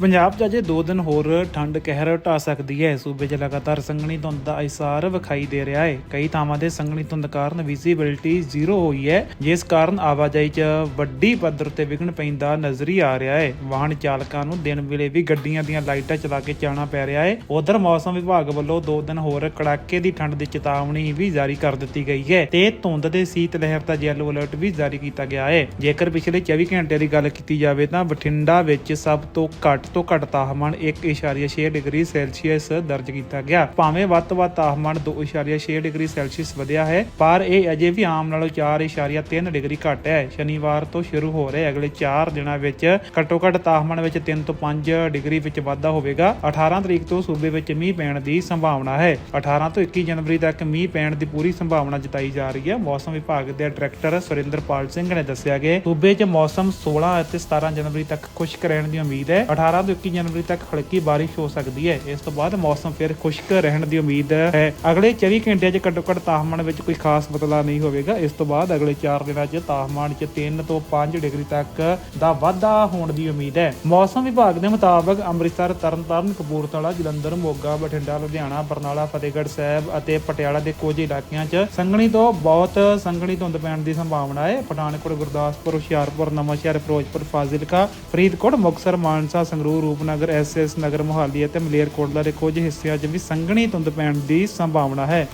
ਪੰਜਾਬ 'ਚ ਅਜੇ 2 ਦਿਨ ਹੋਰ ਠੰਡ ਕਹਿਰ ਢਾ ਸਕਦੀ ਹੈ। ਸੂਬੇ 'ਚ ਲਗਾਤਾਰ ਸੰਘਣੀ ਧੁੰਦ ਦਾ ਇਸਾਰ ਵਿਖਾਈ ਦੇ ਰਿਹਾ ਹੈ। ਕਈ ਥਾਵਾਂ ਤੇ ਸੰਘਣੀ ਧੁੰਦ ਕਾਰਨ ਵਿਜ਼ਿਬਿਲਟੀ ਜ਼ੀਰੋ ਹੋਈ ਹੈ। ਜਿਸ ਕਾਰਨ ਆਵਾਜਾਈ 'ਚ ਵੱਡੀ ਪੱਧਰ ਤੇ ਵਿਘਨ ਪੈਂਦਾ ਨਜ਼ਰੀ ਆ ਰਿਹਾ ਹੈ। ਵਾਹਨ ਚਾਲਕਾਂ ਨੂੰ ਦਿਨ ਵੇਲੇ ਵੀ ਗੱਡੀਆਂ ਦੀਆਂ ਲਾਈਟਾਂ ਚਲਾ ਕੇ ਜਾਣਾ ਪੈ ਰਿਹਾ ਹੈ। ਉਧਰ ਮੌਸਮ ਵਿਭਾਗ ਵੱਲੋਂ 2 ਦਿਨ ਹੋਰ ਕੜਾਕੇ ਦੀ ਠੰਡ ਦੀ ਚੇਤਾਵਨੀ ਵੀ ਜਾਰੀ ਕਰ ਦਿੱਤੀ ਗਈ ਹੈ ਤੇ ਧੁੰਦ ਦੇ ਸੀਤ ਲਹਿਰ ਦਾ ਯੈਲੋ ਅਲਰਟ ਵੀ ਜਾਰੀ ਕੀਤਾ ਗਿਆ ਹੈ। ਜੇਕਰ ਪਿਛਲੇ 24 ਘੰਟਿਆਂ ਦੀ ਗੱਲ ਕੀਤੀ ਜਾਵੇ ਤਾਂ ਬਠਿੰਡਾ ਵਿੱਚ ਸਭ ਤੋਂ ਘੱਟ ਤੋਂ ਘੱਟ ਤਾਪਮਾਨ 1.6 ਡਿਗਰੀ ਸੈਲਸੀਅਸ ਦਰਜ ਕੀਤਾ ਗਿਆ। ਭਾਵੇਂ ਵੱਧ ਤੋਂ ਵੱਧ ਤਾਪਮਾਨ 2.6 ਡਿਗਰੀ ਸੈਲਸੀਅਸ ਵਧਿਆ ਹੈ, ਪਰ ਇਹ ਅਜੇ ਵੀ ਆਮ ਨਾਲੋਂ 4.3 ਡਿਗਰੀ ਘੱਟ ਹੈ। ਸ਼ਨੀਵਾਰ ਤੋਂ ਸ਼ੁਰੂ ਹੋ ਰਹੇ ਅਗਲੇ 4 ਦਿਨਾਂ ਵਿੱਚ ਘੱਟੋ ਘੱਟ ਤਾਪਮਾਨ ਵਿੱਚ 3 ਤੋਂ 5 ਡਿਗਰੀ ਵਿੱਚ ਵਾਧਾ ਹੋਵੇਗਾ। 18 ਤਰੀਕ ਤੋਂ ਸੂਬੇ ਵਿੱਚ ਮੀਂਹ ਪੈਣ ਦੀ ਸੰਭਾਵਨਾ ਹੈ। 18 ਤੋਂ 21 ਜਨਵਰੀ ਤੱਕ ਮੀਂਹ ਪੈਣ ਦੀ ਪੂਰੀ ਸੰਭਾਵਨਾ ਜਤਾਈ ਜਾ ਰਹੀ ਹੈ। ਮੌਸਮ ਵਿਭਾਗ ਦੇ ਡਾਇਰੈਕਟਰ ਸੁਰਿੰਦਰਪਾਲ ਸਿੰਘ ਨੇ ਦੱਸਿਆ ਕਿ ਸੂਬੇ 'ਚ ਮੌਸਮ 16 ਅਤੇ 17 ਜਨਵਰੀ ਤੱਕ ਖੁਸ਼ਕ ਰਹਿਣ ਦੀ ਉਮੀਦ ਹੈ। 18 ਤੋਂ 21 ਜਨਵਰੀ ਤੱਕ ਹਲਕੀ ਬਾਰਿਸ਼ ਹੋ ਸਕਦੀ ਹੈ। ਇਸ ਤੋਂ ਬਾਅਦ ਮੌਸਮ ਫਿਰ ਖੁਸ਼ਕ ਰਹਿਣ ਦੀ ਉਮੀਦ ਹੈ। ਅਗਲੇ 24 ਘੰਟਿਆਂ 'ਚ ਘੱਟੋ ਘੱਟ ਤਾਪਮਾਨ ਵਿੱਚ ਕੋਈ ਖਾਸ ਬਦਲਾਅ ਨਹੀਂ ਹੋਵੇਗਾ। ਇਸ ਤੋਂ ਬਾਅਦ ਅਗਲੇ 4 ਦਿਨਾਂ 'ਚ ਤਾਪਮਾਨ 'ਚ 3 ਤੋਂ 5 ਡਿਗਰੀ ਤੱਕ ਦਾ ਵਾਧਾ ਹੋਣ ਦੀ ਉਮੀਦ ਹੈ। ਮੌਸਮ ਵਿਭਾਗ ਦੇ ਮੁਤਾਬਕ ਅੰਮ੍ਰਿਤਸਰ, ਤਰਨਤਾਰਨ, ਕਪੂਰਥਲਾ, ਜਲੰਧਰ, ਮੋਗਾ, ਬਠਿੰਡਾ, ਲੁਧਿਆਣਾ, ਬਰਨਾਲਾ, ਫਤਿਹਗੜ੍ਹ ਸਾਹਿਬ ਅਤੇ ਪਟਿਆਲਾ ਦੇ ਕੁਝ ਇਲਾਕਿਆਂ 'ਚ ਸੰਘਣੀ ਤੋਂ ਬਹੁਤ ਸੰਘਣੀ ਧੁੰਦ ਪੈਣ ਦੀ ਸੰਭਾਵਨਾ ਹੈ। ਪਠਾਨਕੋਟ, ਗੁਰਦਾਸਪੁਰ, ਹੁਸ਼ਿਆਰਪੁਰ, ਨਵਾਂਸ਼ਹਿਰ, ਫਿਰੋਜ਼ਪੁਰ, ਫਾਜ਼ਿਲਕਾ, ਫਰੀਦਕੋਟ, ਮੁਕਤਸਰ, ਮਾਨਸਾ, ਸੰਗਰੂਰ ਰੂਪਨਗਰ ਐਸਐਸ ਨਗਰ ਮੁਹਾਲੀ ਅਤੇ ਮਲੇਰਕੋਟਲਾ ਦੇ ਕੁਝ ਹਿੱਸਿਆਂ 'ਚ ਵੀ ਸੰਘਣੀ ਧੁੰਦ ਪੈਣ ਦੀ ਸੰਭਾਵਨਾ ਹੈ।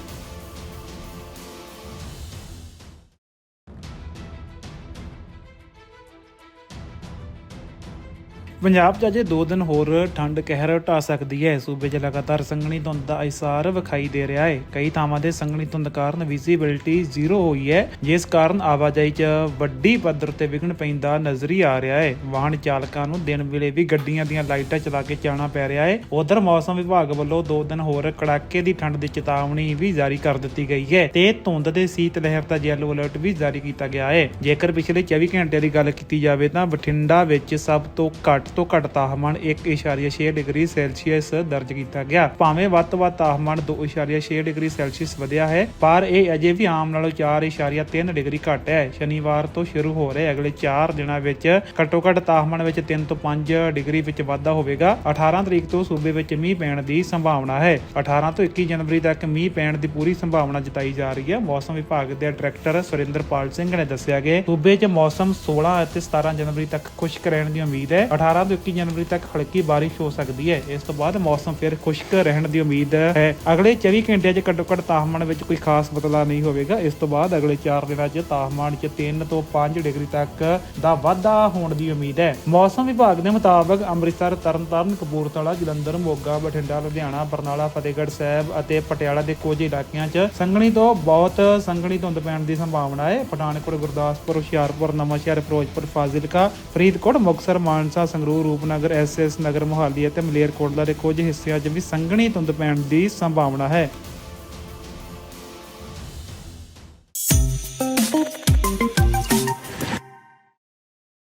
ਪੰਜਾਬ 'ਚ ਅਜੇ 2 ਦਿਨ ਹੋਰ ਠੰਡ ਕਹਿਰ ਢਾ ਸਕਦੀ ਹੈ। ਸੂਬੇ 'ਚ ਲਗਾਤਾਰ ਸੰਘਣੀ ਧੁੰਦ ਦਾ ਇਸਾਰ ਵਿਖਾਈ ਦੇ ਰਿਹਾ ਹੈ। ਕਈ ਥਾਵਾਂ ਤੇ ਸੰਘਣੀ ਧੁੰਦ ਕਾਰਨ ਵਿਜ਼ਿਬਿਲਟੀ ਜ਼ੀਰੋ ਹੋਈ ਹੈ, ਜਿਸ ਕਾਰਨ ਆਵਾਜਾਈ 'ਚ ਵੱਡੀ ਪੱਧਰ ਤੇ ਵਿਘਨ ਪੈਂਦਾ ਨਜ਼ਰੀ ਆ ਰਿਹਾ ਹੈ। ਵਾਹਨ ਚਾਲਕਾਂ ਨੂੰ ਦਿਨ ਵੇਲੇ ਵੀ ਗੱਡੀਆਂ ਦੀਆਂ ਲਾਈਟਾਂ ਚਲਾ ਕੇ ਜਾਣਾ ਪੈ ਰਿਹਾ ਹੈ। ਉਧਰ ਮੌਸਮ ਵਿਭਾਗ ਵੱਲੋਂ 2 ਦਿਨ ਹੋਰ ਕੜਾਕੇ ਦੀ ਠੰਡ ਦੀ ਚੇਤਾਵਨੀ ਵੀ ਜਾਰੀ ਕਰ ਦਿੱਤੀ ਗਈ ਹੈ ਤੇ ਧੁੰਦ ਦੇ ਸੀਤ ਲਹਿਰ ਦਾ ਯੈਲੋ ਅਲਰਟ ਵੀ ਜਾਰੀ ਕੀਤਾ ਗਿਆ ਹੈ। ਜੇਕਰ ਪਿਛਲੇ 24 ਘੰਟਿਆਂ ਦੀ ਗੱਲ ਕੀਤੀ ਜਾਵੇ ਤਾਂ ਬਠਿੰਡਾ ਵਿੱਚ ਸਭ ਤੋਂ ਘੱਟ ਤੋਂ ਘੱਟ ਤਾਪਮਾਨ 1.6 ਡਿਗਰੀ ਸੈਲਸੀਅਸ ਦਰਜ ਕੀਤਾ ਗਿਆ। ਭਾਵੇਂ ਵੱਧ ਤੋਂ ਵੱਧ ਤਾਪਮਾਨ 2.6 ਡਿਗਰੀ ਸੈਲਸੀਅਸ ਵਧਿਆ ਹੈ, ਪਰ ਇਹ ਅਜੇ ਵੀ ਆਮ ਨਾਲੋਂ 4.3 ਡਿਗਰੀ ਘੱਟ ਹੈ। ਸ਼ਨੀਵਾਰ ਤੋਂ ਸ਼ੁਰੂ ਹੋ ਰਹੇ ਅਗਲੇ 4 ਦਿਨਾਂ ਵਿੱਚ ਘੱਟੋ ਘੱਟ ਤਾਪਮਾਨ ਵਿੱਚ 3 ਤੋਂ 5 ਡਿਗਰੀ ਵਿੱਚ ਵਾਧਾ ਹੋਵੇਗਾ। 18 ਤਰੀਕ ਤੋਂ ਸੂਬੇ ਵਿੱਚ ਮੀਂਹ ਪੈਣ ਦੀ ਸੰਭਾਵਨਾ ਹੈ। 18 ਤੋਂ 21 ਜਨਵਰੀ ਤੱਕ ਮੀਂਹ ਪੈਣ ਦੀ ਪੂਰੀ ਸੰਭਾਵਨਾ ਜਤਾਈ ਜਾ ਰਹੀ ਹੈ। ਮੌਸਮ ਵਿਭਾਗ ਦੇ ਡਾਇਰੈਕਟਰ ਸੁਰਿੰਦਰਪਾਲ ਸਿੰਘ ਨੇ ਦੱਸਿਆ ਕਿ ਸੂਬੇ 'ਚ ਮੌਸਮ 16 ਅਤੇ 17 ਜਨਵਰੀ ਤੱਕ ਖੁਸ਼ਕ ਰਹਿਣ ਦੀ ਉਮੀਦ ਹੈ। 18 ਤੋਂ 21 ਜਨਵਰੀ ਤੱਕ ਹਲਕੀ ਬਾਰਿਸ਼ ਹੋ ਸਕਦੀ ਹੈ। ਇਸ ਤੋਂ ਬਾਅਦ ਮੌਸਮ ਫਿਰ ਖੁਸ਼ਕ ਰਹਿਣ ਦੀ ਉਮੀਦ ਹੈ। ਅਗਲੇ 24 ਘੰਟਿਆਂ 'ਚ ਘੱਟੋ ਘੱਟ ਤਾਪਮਾਨ ਵਿੱਚ ਕੋਈ ਖਾਸ ਬਦਲਾਅ ਨਹੀਂ ਹੋਵੇਗਾ। ਇਸ ਤੋਂ ਬਾਅਦ ਅਗਲੇ 4 ਦਿਨਾਂ 'ਚ ਤਾਪਮਾਨ 'ਚ 3 ਤੋਂ 5 ਡਿਗਰੀ ਤੱਕ ਦਾ ਵਾਧਾ ਹੋਣ ਦੀ ਉਮੀਦ ਹੈ। ਮੌਸਮ ਵਿਭਾਗ ਦੇ ਮੁਤਾਬਕ ਅੰਮ੍ਰਿਤਸਰ, ਤਰਨਤਾਰਨ, ਕਪੂਰਥਲਾ, ਜਲੰਧਰ, ਮੋਗਾ, ਬਠਿੰਡਾ, ਲੁਧਿਆਣਾ, ਬਰਨਾਲਾ, ਫਤਿਹਗੜ੍ਹ ਸਾਹਿਬ ਅਤੇ ਪਟਿਆਲਾ ਦੇ ਕੁਝ ਇਲਾਕਿਆਂ 'ਚ ਸੰਘਣੀ ਤੋਂ ਬਹੁਤ ਸੰਘਣੀ ਧੁੰਦ ਪੈਣ ਦੀ ਸੰਭਾਵਨਾ ਹੈ। ਪਠਾਨਕੋਟ, ਗੁਰਦਾਸਪੁਰ, ਹੁਸ਼ਿਆਰਪੁਰ, ਨਵਾਂਸ਼ਹਿਰ, ਫਿਰੋਜ਼ਪੁਰ, ਫਾਜ਼ਿਲਕਾ, ਫਰੀਦਕੋਟ, ਮੁਕਤਸਰ, ਮਾਨਸਾ ਸੰਗਰੂਰ ਰੂਪਨਗਰ ਐਸਐਸ ਨਗਰ ਮੁਹਾਲੀ ਅਤੇ ਮਲੇਰਕੋਟਲਾ ਦੇ ਕੁਝ ਹਿੱਸਿਆਂ 'ਚ ਵੀ ਸੰਘਣੀ ਧੁੰਦ ਪੈਣ ਦੀ ਸੰਭਾਵਨਾ ਹੈ।